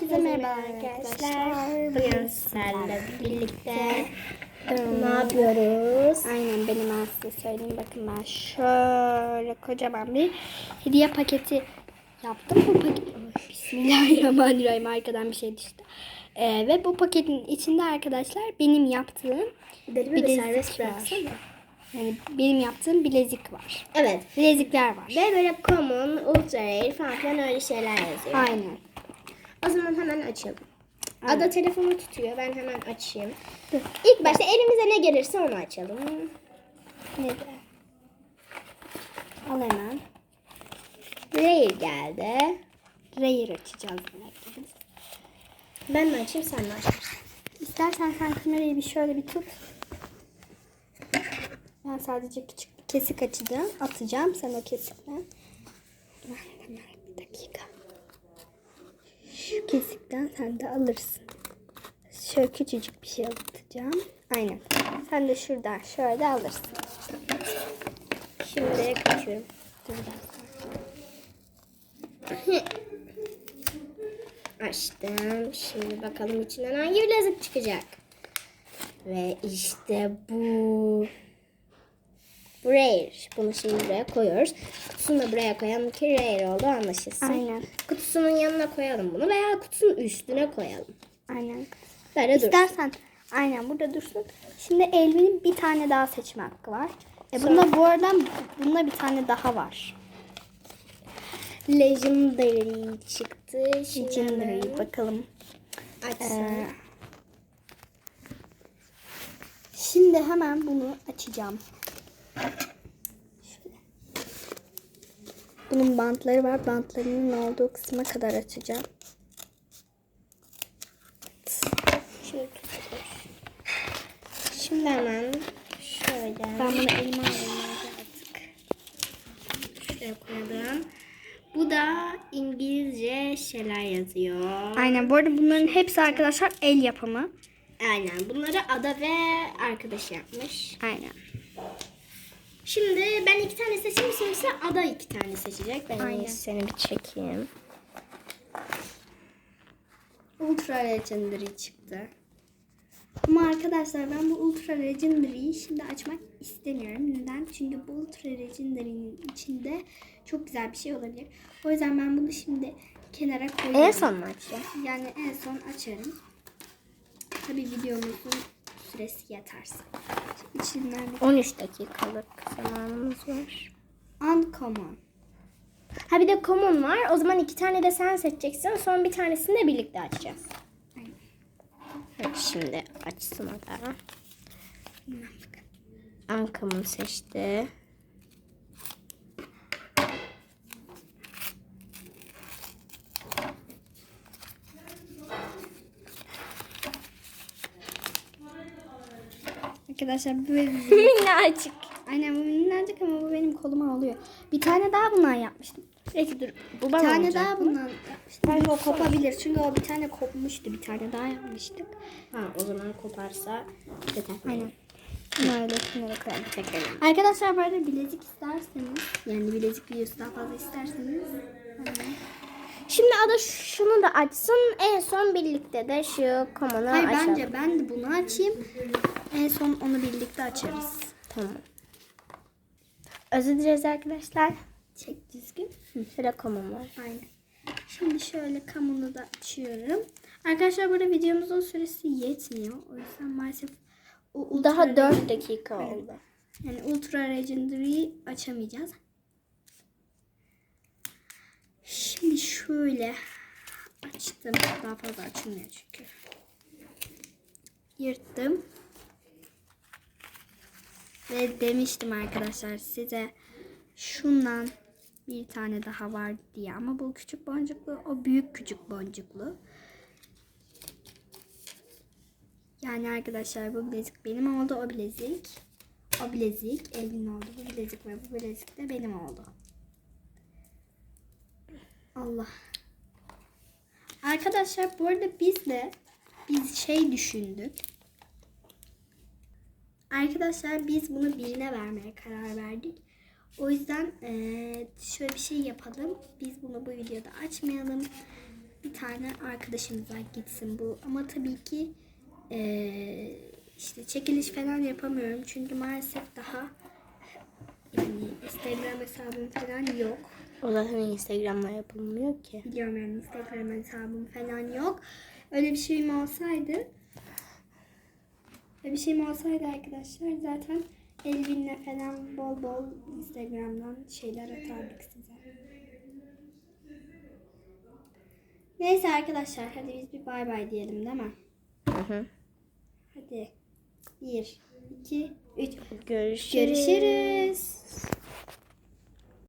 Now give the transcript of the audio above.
Herkese merhaba arkadaşlar. Bugün sizlerle birlikte Ne yapıyoruz? Aynen benim ben size söyleyeyim. Bakın ben şöyle kocaman bir hediye paketi yaptım. Bu paket... Bismillahirrahmanirrahim. Arkadan bir şey düştü. Ee, ve bu paketin içinde arkadaşlar benim yaptığım Deli bilezik var. Yani benim yaptığım bilezik var. Evet. Bilezikler var. Ve böyle common, ultra rare falan filan öyle şeyler yazıyor. Aynen. O zaman hemen açalım. Aynen. Ada telefonu tutuyor. Ben hemen açayım. Dur. İlk başta elimize ne gelirse onu açalım. Ne? Al hemen. Rare geldi. Rare açacağız. Ben mi açayım sen mi açarsın? İstersen sen kamerayı bir şöyle bir tut. Ben sadece küçük bir kesik açacağım. Atacağım sen o kesikten. Ben hemen bir dakika. Kesikten sen de alırsın. Şöyle küçücük bir şey atacağım. Aynen. Sen de şuradan şöyle alırsın. Şimdi kaçıyorum. Açtım. Şimdi bakalım içinden hangi bilezik çıkacak. Ve işte bu. Bu rare. Bunu şimdi buraya koyuyoruz. Kutusunu da buraya koyalım ki rare oldu anlaşılsın. Aynen. Kutusunun yanına koyalım bunu veya kutusunun üstüne koyalım. Aynen. Böyle dur. İstersen aynen burada dursun. Şimdi Elvin'in bir tane daha seçme hakkı var. E Sonra- bunda bu arada bunda bir tane daha var. Legendary çıktı. Şimdi Legendary bakalım. açsam. Ee, şimdi hemen bunu açacağım. Şöyle. Bunun bantları var. Bantlarının olduğu kısma kadar açacağım. Şöyle tutuyoruz. Şimdi hemen şöyle. Ben bunu elime alayım artık. Şuraya koyalım. Bu da İngilizce şeyler yazıyor. Aynen. Bu arada bunların hepsi arkadaşlar el yapımı. Aynen. Bunları Ada ve arkadaşı yapmış. Aynen. Şimdi ben iki tane seçeyim. İse Ada iki tane seçecek. Ben en Aynen. seni bir çekeyim. Ultra Legendary çıktı. Ama arkadaşlar ben bu Ultra Legendary'yi şimdi açmak istemiyorum. Neden? Çünkü bu Ultra Legendary'nin içinde çok güzel bir şey olabilir. O yüzden ben bunu şimdi kenara koyuyorum. En son mu açacağız? Yani en son açarım. Tabii videomuzun süresi yeterse. İçinden bir 13 dakikalık zamanımız var. Uncommon. Ha bir de common var. O zaman iki tane de sen seçeceksin. Son bir tanesini de birlikte açacağız. Aynen. Evet, şimdi açsın o da. Uncommon seçti. Arkadaşlar bu benim, Minnacık. aynen bu minnacık ama bu benim koluma oluyor. Bir tane daha bundan yapmıştım. Peki dur. Bu Bir tane daha mı? bundan yapmıştım. Bence o kopabilir. Çünkü o bir tane kopmuştu. Bir tane daha yapmıştık. Ha o zaman koparsa yeter. Aynen. Böyle kenara koyalım. Tekrar. Arkadaşlar böyle bilezik isterseniz yani bilezik videosu daha fazla isterseniz hemen- Şimdi Ada şunu da açsın. En son birlikte de şu komunu Hayır açalım. bence ben de bunu açayım. En son onu birlikte açarız. Tamam. Özür dileriz arkadaşlar. Çek düzgün. Şöyle komum var. Aynen. Şimdi şöyle kamunu da açıyorum. Arkadaşlar burada videomuzun süresi yetmiyor. O yüzden maalesef o ultra Daha 4 dakika oldu. Yani Ultra Legendary'i açamayacağız. Şimdi şöyle açtım. Daha fazla açılmıyor çünkü. Yırttım. Ve demiştim arkadaşlar size şundan bir tane daha var diye. Ama bu küçük boncuklu, o büyük küçük boncuklu. Yani arkadaşlar bu bilezik benim oldu. O bilezik. O bilezik Elvin oldu. Bu bilezik ve bu bilezik de benim oldu. Allah. Arkadaşlar bu arada biz de biz şey düşündük. Arkadaşlar biz bunu birine vermeye karar verdik. O yüzden eee, şöyle bir şey yapalım. Biz bunu bu videoda açmayalım. bir tane arkadaşımıza gitsin bu. Ama tabii ki eee, işte çekiliş falan yapamıyorum. Çünkü maalesef daha yani Instagram hesabım falan yok. O zaten Instagram'la yapılmıyor ki. Biliyorum yani Instagram hesabım falan yok. Öyle bir şeyim olsaydı öyle bir şeyim olsaydı arkadaşlar zaten Elvin'le falan bol bol Instagram'dan şeyler atardık size. Neyse arkadaşlar hadi biz bir bay bay diyelim değil mi? Hı hı. Hadi. Bir, iki, üç. Görüşürüz. Görüşürüz.